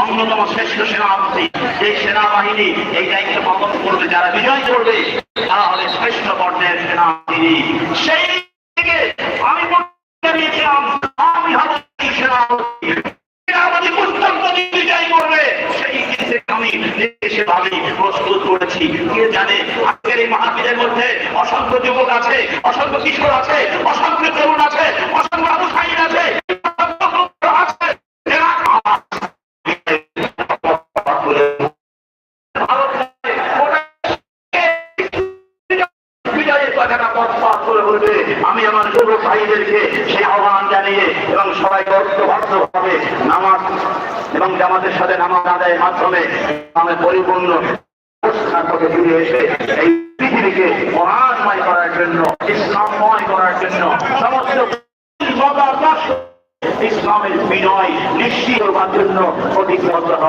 অন্যতম শ্রেষ্ঠ সেনাপতি এই সেনাবাহিনী এই দায়িত্ব পালন করবে, যারা বিজয় করবে, তারা হবে শ্রেষ্ঠ বর্ণের সেনাবাহিনী। সেই থেকে আমি দিয়েছিলাম আমি হব সেনাপতি জানে মধ্যে অসংখ্য যুবক আছে, অসংখ্য কিশোর আছে, অসংখ্য তরুণ আছে, অসংখ্য এবং জামাতের সাথে নামাজ আদায়ের মাধ্যমে আমি পরিপূর্ণ এই পৃথিবীকে করার জন্য, ইসলামময় করার জন্য সমস্ত ইসলামের বিনয় নিশ্চিত করবার জন্য অধিক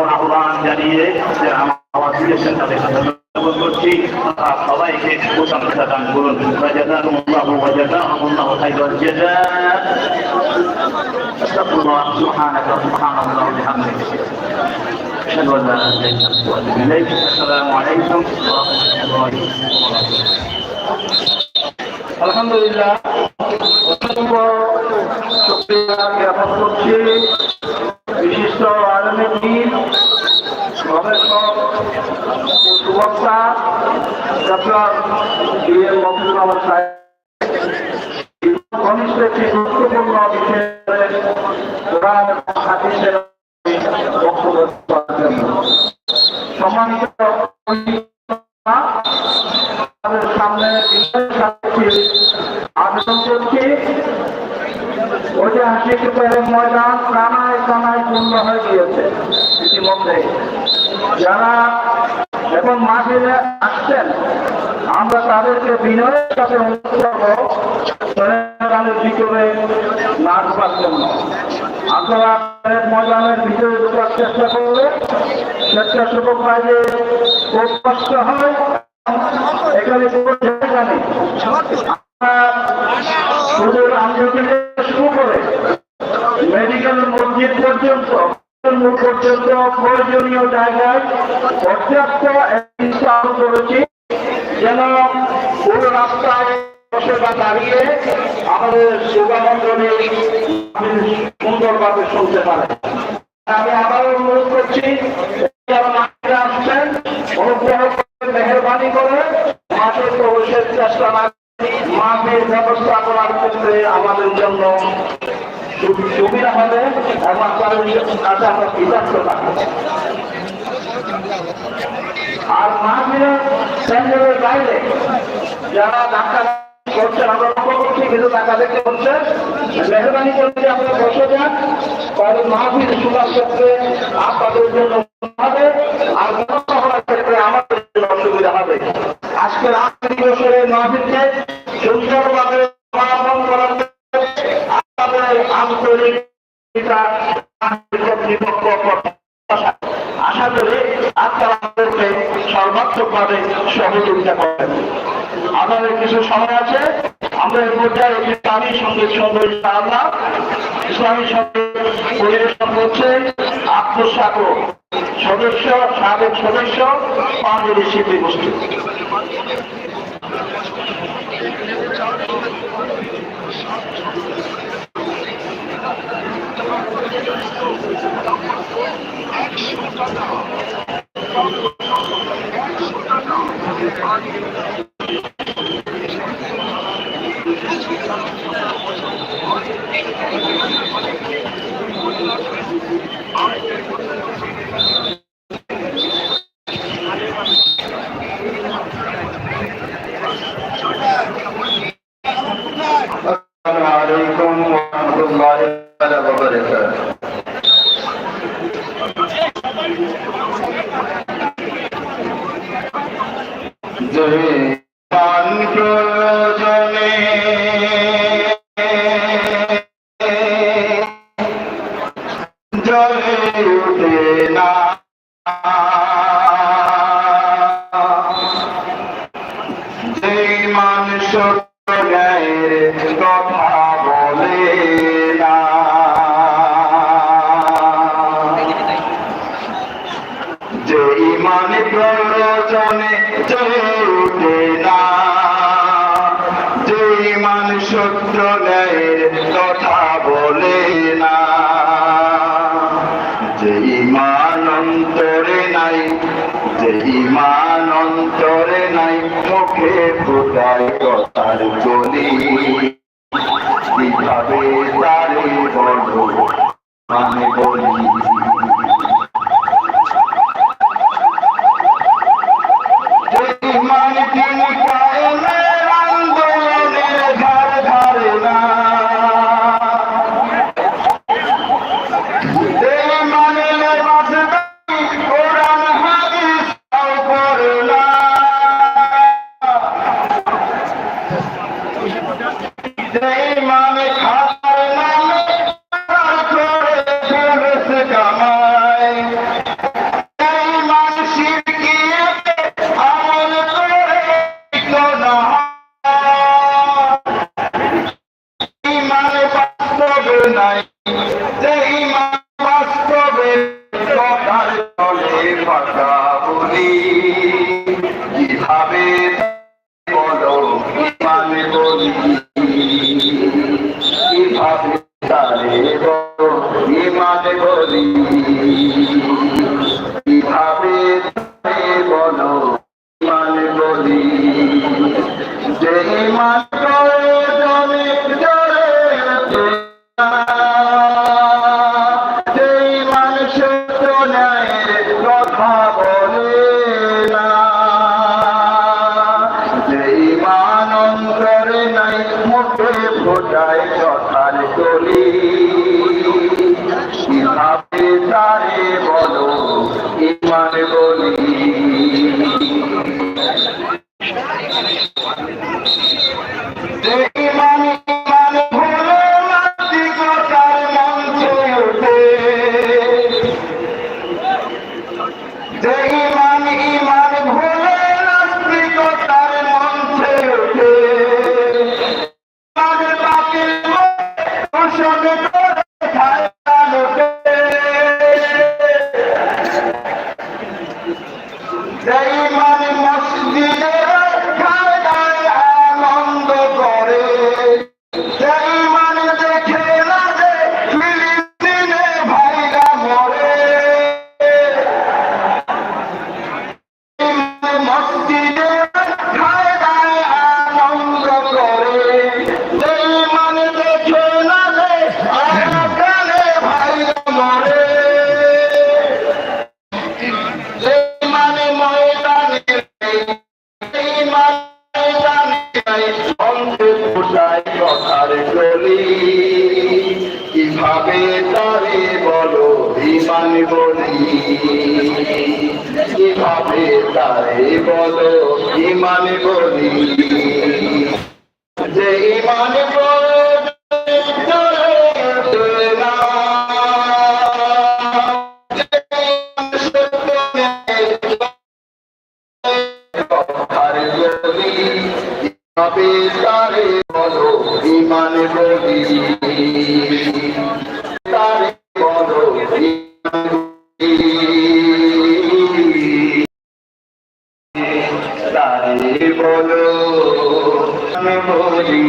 আহ্বান জানিয়ে আমার তাদের المسلمين قضائك وكم تتنقلون فجزاهم الله وجزاهم الله خير الجزاء. أستغفر الله سبحانك سبحان الله وبحمدك. أشهد أن لا إله إلا أنت وأتوب إليك. السلام عليكم ورحمة الله وبركاته. الحمد لله. وشكرا شكرا يا فضل সামনে আবেদন ঐতিহাসিক ময়দান কানায় কানায় পূর্ণ হয়ে গিয়েছে ইতিমধ্যে। যারা এখন মাঠে আসছেন, আমরা তাদেরকে বিনয়ের সাথে অনুরোধ করব ভিতরে না ঢোকার জন্য। আপনারা ময়দানের ভিতরে ঢোকার চেষ্টা করলে স্বেচ্ছাসেবক বাইরে হয়। এখানে শুধু শুরু করে মেডিকেল মসজিদ পর্যন্ত পর্যন্ত প্রয়োজনীয় জায়গায় পর্যাপ্ত স্থান করেছি। যেন পুরো রাস্তায় বসে বা দাঁড়িয়ে আমাদের শুভামন্ডলী সুন্দরভাবে শুনতে পারে। আমি আবারও অনুরোধ করছি যারা মাঠে আসছেন অনুগ্রহ করে মেহরবানি করে মাঠে প্রবেশের চেষ্টা না মাঠের ব্যবস্থাপনার ক্ষেত্রে আমাদের জন্য সুবিধা হবে এবং তাদের কাছে আমরা থাকব আর মাহফিলের প্যান্ডেলের বাইরে যারা ধাক্কা করছেন আমরা লক্ষ্য করছি কিন্তু টাকা দেখতে হচ্ছে। মেহরবানি করে আপনারা বসে যান তাহলে মাহফিল শোনার ক্ষেত্রে আপনাদের জন্য হবে। আর ব্যবস্থা হওয়ার ক্ষেত্রে হবে আজকের দিবসের এই মাহফিলকে সুন্দরভাবে সমাপন করার আপনাদের আন্তরিক আশা করি আপনারা আমাদেরকে সহযোগিতা করবেন। আমাদের কিছু সময় আছে। আমরা এই পর্যায়ে ইসলামী সংগীত ইনশাআল্লাহ। ইসলামী সংগীত পরিবেশন করছে। সাগর সদস্য সাবেক সদস্য পাঞ্জলি শিল্পী গোষ্ঠী الله تعالى وبركاته মান প্রয়োজনে জলে উঠে না সূত্র ন্যায়ের কথা বলে না। Então já Hey, my. চলি কীভাবে তারে বলো বিমান বলি? কীভাবে তারে বলো বিমান বলি? বলো আমি বলি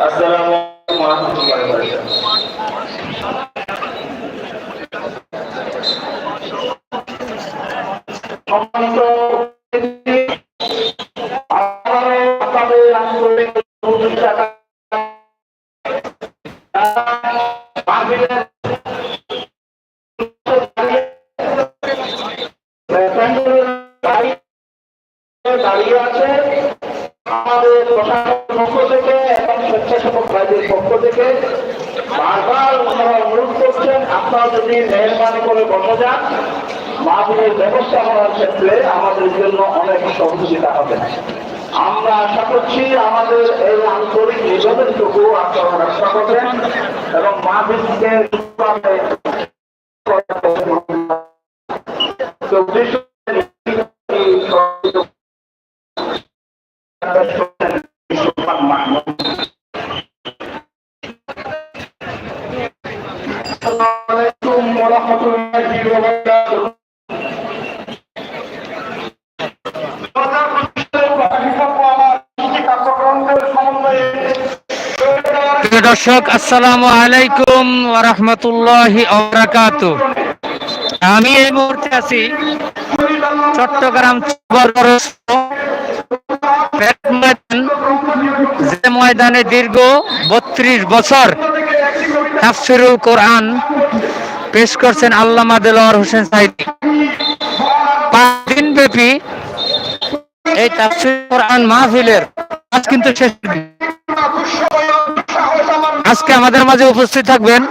আসসালামু আলাইকুম বসা যান মাহফিলের ব্যবস্থা করার ক্ষেত্রে আমাদের জন্য অনেক সহযোগিতা হবে। আমরা আশা করছি আমাদের এই আন্তরিক নিবেদনটুকু আপনারা রক্ষা করবেন এবং মাহফিলকে চব্বিশ দর্শক, আসসালামু আলাইকুম রহমতুল্লাহি আমি এই মুহূর্তে আছি চট্টগ্রাম যে ময়দানে দীর্ঘ বত্রিশ বছর তাফসিরুল কোরআন পেশ করছেন আল্লামা দেলোয়ার হোসেন সাইদি। পাঁচ দিন ব্যাপী এই তাফসির মাহফিলের আজ কিন্তু শেষ আজকে আমাদের মাঝে উপস্থিত থাকবেন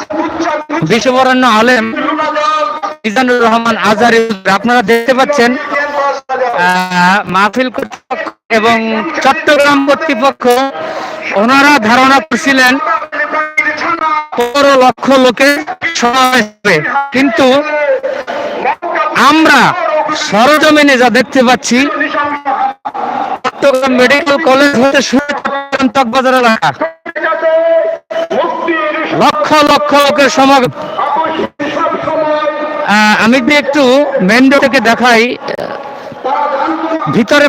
বিশ্ববরণ্য আলেম মিজানুর রহমান আজারি। আপনারা দেখতে পাচ্ছেন মাহফিল কর্তৃপক্ষ এবং চট্টগ্রাম কর্তৃপক্ষ ওনারা ধারণা করছিলেন পনেরো লক্ষ সময় হবে। কিন্তু আমরা সরজমিনে যা দেখতে পাচ্ছি, চট্টগ্রাম মেডিকেল কলেজ হতে শুরু চকবাজার এলাকা। লক্ষ লক্ষ লোকের সমাগম। আমি একটু মেন রোড থেকে দেখাই, ভিতরে